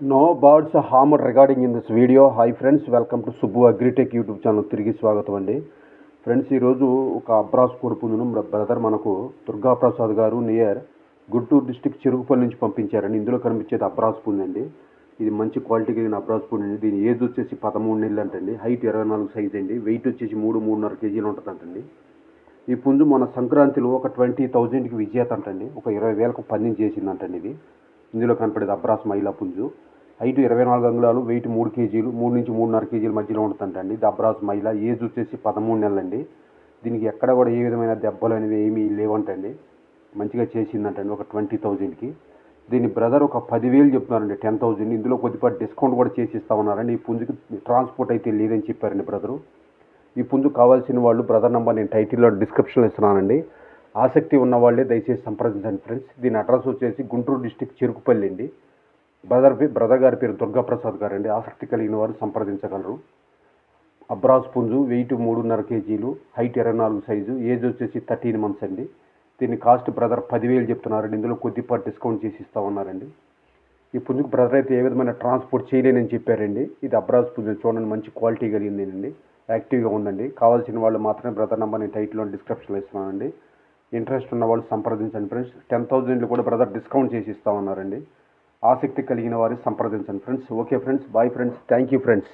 No birds harm regarding in this video hi friends welcome to Subbu agritech YouTube channel తిరిగి స్వాగతం అండి. Friends ఈరోజు ఒక అబ్రాస్ కొడుపును brother మనకు దుర్గా ప్రసాద్ గారు నియర్ గుంటూరు డిస్టిక్ చెరుకుపల్లి నుంచి పంపించారండి ఇందులో కనిపించేది అబ్రాస్ పుందండి అండి. ఇది మంచి క్వాలిటీ కలిగిన అబ్రాస్ పుంజ్ దీని ఏజ్ వచ్చేసి పదమూడు నెలలు అంటండి. హైట్ ఇరవై నాలుగు సైజ్ అండి. వెయిట్ వచ్చేసి మూడు మూడున్నర కేజీలు ఉంటుందంటండి ఈ పుంజు మన సంక్రాంతిలో ఒక ట్వంటీ థౌజండ్కి విజేత అంటండి. ఒక ఇరవై వేలకు పందెం చేసిందంటండి ఇది. ఇందులో కనపడేది అబ్రాస్ మైలా పుంజు. హైట్ ఇరవై నాలుగు అంగుళాలు వెయిట్ మూడు కేజీలు మూడు నుంచి మూడున్నర కేజీల మధ్యలో ఉంటుందంటండి. ఇది అబ్రాస్ మహిళ ఏజ్ వచ్చేసి పదమూడు నెలలండి. దీనికి ఎక్కడ కూడా ఏ విధమైన దెబ్బలు అనేవి ఏమీ లేవంటండి. మంచిగా చేసిందంటండి ఒక ట్వంటీ థౌజండ్కి. దీని బ్రదర్ ఒక పదివేలు చెప్తున్నారండి టెన్ థౌజండ్. ఇందులో కొద్దిపాటి డిస్కౌంట్ కూడా చేసి ఇస్తా ఉన్నారండి. ఈ పుంజుకి ట్రాన్స్పోర్ట్ అయితే లేదని చెప్పారండి బ్రదరు. ఈ పుంజు కావాల్సిన వాళ్ళు బ్రదర్ నెంబర్ నేను టైటిల్లో డిస్క్రిప్షన్లో ఇస్తున్నానండి. ఆసక్తి ఉన్న వాళ్ళే దయచేసి సంప్రదించండి ఫ్రెండ్స్. దీని అడ్రస్ వచ్చేసి గుంటూరు డిస్టిక్ చెరుకుపల్లి అండి. బ్రదర్ బ్రదర్ గారి పేరు దుర్గాప్రసాద్ గారు అండి ఆసక్తి కలిగిన వారు సంప్రదించగలరు. అబ్రాస్ పుంజు వెయిట్ మూడున్నర కేజీలు హైట్ ఇరవై నాలుగు సైజు ఏజ్ వచ్చేసి థర్టీన్ మంత్స్ అండి. దీని కాస్ట్ బ్రదర్ పదివేలు చెప్తున్నారండి. ఇందులో కొద్దిపాటు డిస్కౌంట్ చేసి ఇస్తా ఉన్నారండి ఈ పుంజుకు బ్రదర్ అయితే ఏ విధమైన ట్రాన్స్పోర్ట్ చేయలేనని చెప్పారండి. ఇది అబ్రాస్ పుంజు చూడండి మంచి క్వాలిటీ కలిగిందేనండి. యాక్టివ్గా ఉందండి. కావాల్సిన వాళ్ళు మాత్రమే బ్రదర్ నెంబర్ నేను టైటిల్లో డిస్క్రిప్షన్లో ఇస్తున్నానండి. ఇంట్రెస్ట్ ఉన్న వాళ్ళు సంప్రదించండి ఫ్రెండ్స్. టెన్ థౌజండ్లు కూడా బ్రదర్ డిస్కౌంట్ చేసి ఇస్తామన్నారండి ఆసక్తి కలిగిన వారిని సంప్రదించండి friends. Okay friends. Bye friends. Thank you friends.